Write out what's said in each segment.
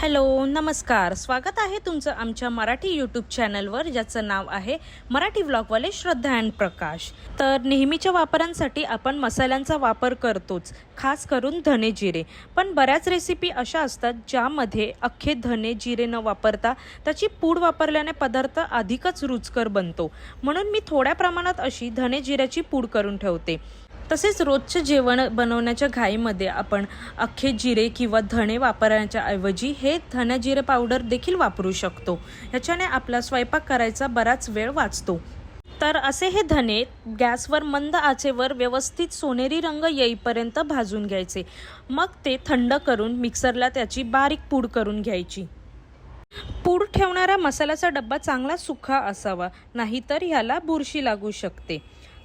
Hello नमस्कार. स्वागत आहे तुमचं आमच्या मराठी यूट्यूब चॅनलवर ज्याचं नाव आहे मराठी व्लॉगवाले श्रद्धा अँड प्रकाश. तर नेहमीच्या वापरांसाठी आपण मसाल्यांचा वापर करतोच खास करून धने जिरे. पण बऱ्याच रेसिपी अशा असतात ज्यामध्ये अख्खे धने जिरे न वापरता त्याची पूड वापरल्याने पदार्थ अधिकच रुचकर बनतो. म्हणून मी थोड्या प्रमाणात अशी धने जिऱ्याची पूड करून ठेवते. तसेच रोजचं जेवण बनवण्याच्या घाईमध्ये आपण अख्खे जिरे किंवा धणे वापरण्याच्या ऐवजी हे धने जिरे पावडर देखील वापरू शकतो. ह्याच्याने आपला स्वयंपाक करायचा बराच वेळ वाचतो. तर असे हे धने गॅसवर मंद आचेवर व्यवस्थित सोनेरी रंग येईपर्यंत भाजून घ्यायचे. मग ते थंड करून मिक्सरला त्याची बारीक पूड करून घ्यायची. पूड ठेवणारा मसाल्याचा डब्बा चांगला सुखा असावा नाहीतर ह्याला बुरशी लागू शकते.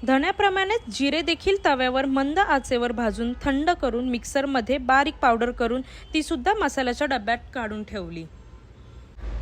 धण्याप्रमाणेच जिरे देखील तव्यावर मंद आचेवर भाजून थंड करून मिक्सरमध्ये बारीक पावडर करून ती सुद्धा मसाल्याच्या डब्यात काढून ठेवली.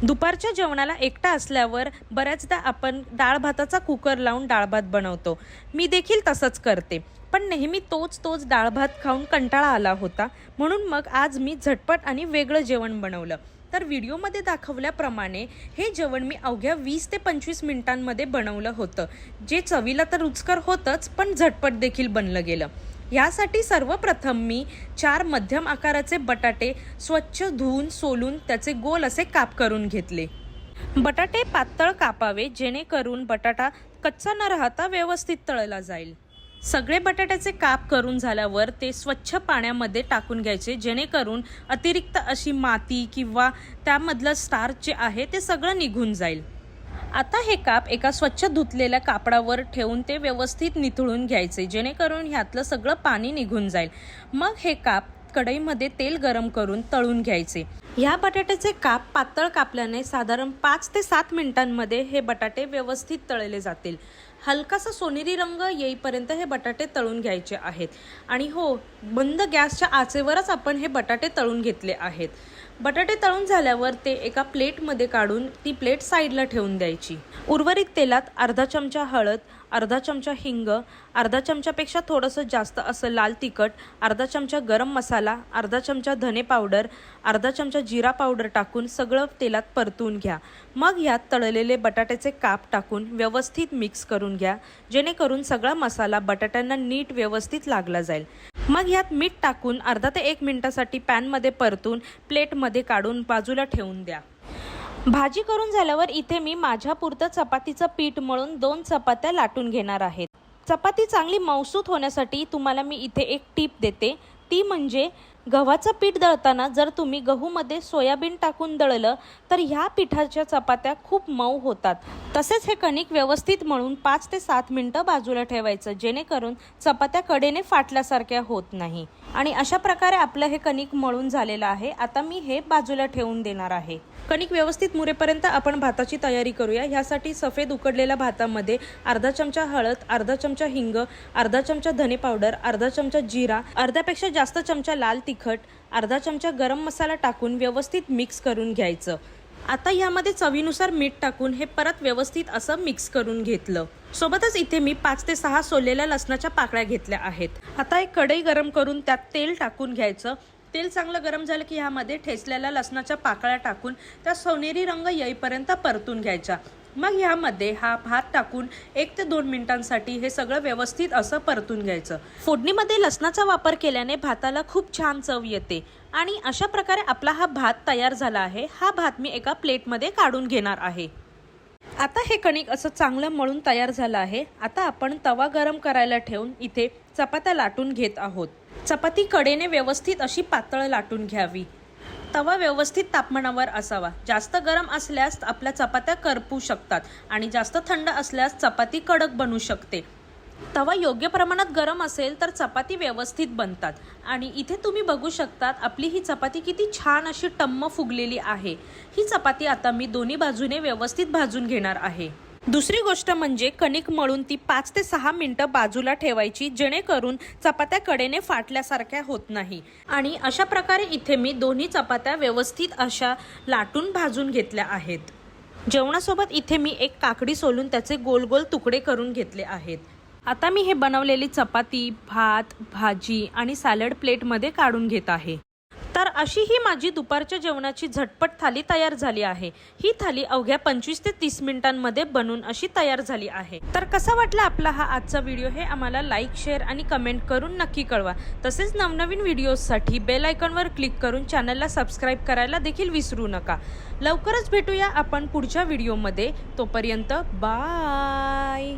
दुपारच्या जेवणाला एकटा असल्यावर बऱ्याचदा आपण डाळ भाताचा कुकर लावून डाळ भात बनवतो. मी देखील तसंच करते. पण नेहमी तोच तोच डाळ भात खाऊन कंटाळा आला होता. म्हणून मग आज मी झटपट आणि वेगळं जेवण बनवलं. तर व्हिडिओमध्ये दाखवल्याप्रमाणे हे जेवण मी अवघ्या वीस ते पंचवीस मिनिटांमध्ये बनवलं होतं. जे चवीला तर रुचकर होतंच पण झटपट देखील बनलं गेलं. यासाठी सर्वप्रथम मी चार मध्यम आकाराचे बटाटे स्वच्छ धुवून सोलून त्याचे गोल असे काप करून घेतले. बटाटे पातळ कापावे जेणेकरून बटाटा कच्चा न राहता व्यवस्थित तळला जाईल. सगळे बटाट्याचे काप करून झाल्यावर ते स्वच्छ पाण्यामध्ये टाकून घ्यायचे जेणेकरून अतिरिक्त अशी माती किंवा त्यामधलं स्टार्च जे आहे ते सगळं निघून जाईल. आता हे काप एका स्वच्छ धुतलेल्या कापडावर ठेवून ते व्यवस्थित निथळून घ्यायचे जेणेकरून ह्यातलं सगळं पाणी निघून जाईल. मग हे काप कढईमध्ये तेल गरम करून तळून घ्यायचे. ह्या बटाट्याचे काप पातळ कापल्याने साधारण पाच ते सात मिनिटांमध्ये हे बटाटे व्यवस्थित तळले जातील. हलकासा सोनेरी रंग येईपर्यंत हे बटाटे तळून घ्यायचे आहेत. आणि हो बंद गॅसच्या आचेवरच आपण हे बटाटे तळून घेतले आहेत. बटाटे तळून झाल्यावर ते एका प्लेटमध्ये काढून ती प्लेट साईडला ठेवून द्यायची. उर्वरित तेलात अर्धा चमचा हळद अर्धा चमचा हिंग अर्धा चमच्यापेक्षा थोडंसं जास्त असं लाल तिखट अर्धा चमचा गरम मसाला अर्धा चमचा धने पावडर अर्धा चमचा जिरा पावडर टाकून सगळं तेलात परतून घ्या. मग ह्यात तळलेले बटाट्याचे काप टाकून व्यवस्थित मिक्स करून घ्या जेणेकरून सगळा मसाला बटाट्यांना नीट व्यवस्थित लागला जाईल. मग यात मीठ टाकून अर्धा ते एक मिनिटासाठी पॅनमध्ये परतून प्लेटमध्ये काढून बाजूला ठेवून द्या. भाजी करून झाल्यावर इथे मी माझ्यापुरतं चपातीचं पीठ मळून दोन चपात्या लाटून घेणार आहेत चपाती चांगली मौसूत होण्यासाठी तुम्हाला मी इथे एक टीप देते. ती म्हणजे गव्हाचं पीठ दळताना जर तुम्ही गहूमध्ये सोयाबीन टाकून दळलं तर ह्या पिठाच्या चपात्या खूप मऊ होतात. तसेच हे कणिक व्यवस्थित मळून पाच ते सात मिनटं बाजूला ठेवायचं जेणेकरून चपात्या कडेने फाटल्यासारख्या होत नाही. आणि अशा प्रकारे आपलं हे कणिक मळून झालेलं आहे. आता मी हे बाजूला ठेवून देणार आहे. कणिक व्यवस्थित मुरेपर्यंत आपण भाताची तयारी करूया. ह्यासाठी सफेद उकडलेल्या भातामध्ये अर्धा चमचा हळद अर्धा चमचा हिंग अर्धा चमचा धने पावडर अर्धा चमचा जिरा अर्ध्यापेक्षा जास्त चमचा लाल तिखट तिखट अर्धा चमचा गरम मसाला टाकून व्यवस्थित मिक्स करून घ्यायचं. आता यामध्ये चवीनुसार मीठ टाकून हे परत व्यवस्थित असं मिक्स करून घेतलं. सोबतच इथे मी पाच ते सहा सोललेल्या लसणाच्या पाकळ्या घेतल्या आहेत. आता एक कढई गरम करून त्यात तेल टाकून घ्यायचं. तेल चांगलं गरम झालं की ह्यामध्ये ठेचलेल्या लसणाच्या पाकळ्या टाकून त्या सोनेरी रंग येईपर्यंत परतून घ्यायच्या. मग ह्यामध्ये हा भात टाकून एक ते दोन मिनिटांसाठी हे सगळं व्यवस्थित असं परतून घ्यायचं. फोडणीमध्ये लसणाचा वापर केल्याने भाताला खूप छान चव येते आणि अशा प्रकारे आपला हा भात तयार झाला आहे. हा भात मी एका प्लेटमध्ये काढून घेणार आहे. आता हे कणिक असं चांगलं मळून तयार झालं आहे. आता आपण तवा गरम करायला ठेवून इथे चपात्या लाटून घेत आहोत. चपाती कडेने व्यवस्थित अशी पातळ लाटून घ्यावी. तवा व्यवस्थित तापमानावर असावा. जास्त गरम असल्यास आपल्या चपात्या करपू शकतात आणि जास्त थंड असल्यास चपाती कडक बनू शकते. तवा योग्य प्रमाणात गरम असेल तर चपाती व्यवस्थित बनतात. आणि इथे तुम्ही बघू शकतात आपली ही चपाती किती छान अशी टम्म फुगलेली आहे. ही चपाती आता मी दोन्ही बाजूने व्यवस्थित भाजून घेणार आहे. दुसरी गोष्ट म्हणजे कणिक मळून ती पाच ते सहा मिनिटं बाजूला ठेवायची जेणेकरून चपात्या कडेने फाटल्यासारख्या होत नाही. आणि अशा प्रकारे इथे मी दोन्ही चपात्या व्यवस्थित अशा लाटून भाजून घेतल्या आहेत. जेवणासोबत इथे मी एक काकडी सोलून त्याचे गोल गोल तुकडे करून घेतले आहेत. आता मी हे बनवलेली चपाती भात भाजी आणि सॅलड प्लेटमध्ये काढून घेत आहे. तर अशी ही माझी दुपारच्या जेवणाची झटपट थाली तयार झाली आहे. ही थाली अवघ्या पंचवीस ते तीस मिनिटांमध्ये बनून अशी तयार झाली आहे. तर कसा वाटला आपला हा आजचा व्हिडिओ हे आम्हाला लाईक शेअर आणि कमेंट करून नक्की कळवा. तसेच नवनवीन व्हिडिओजसाठी बेल आयकॉनवर क्लिक करून चॅनलला सबस्क्राईब करायला देखील विसरू नका. लवकरच भेटूया आपण पुढच्या व्हिडिओमध्ये. तोपर्यंत बाय!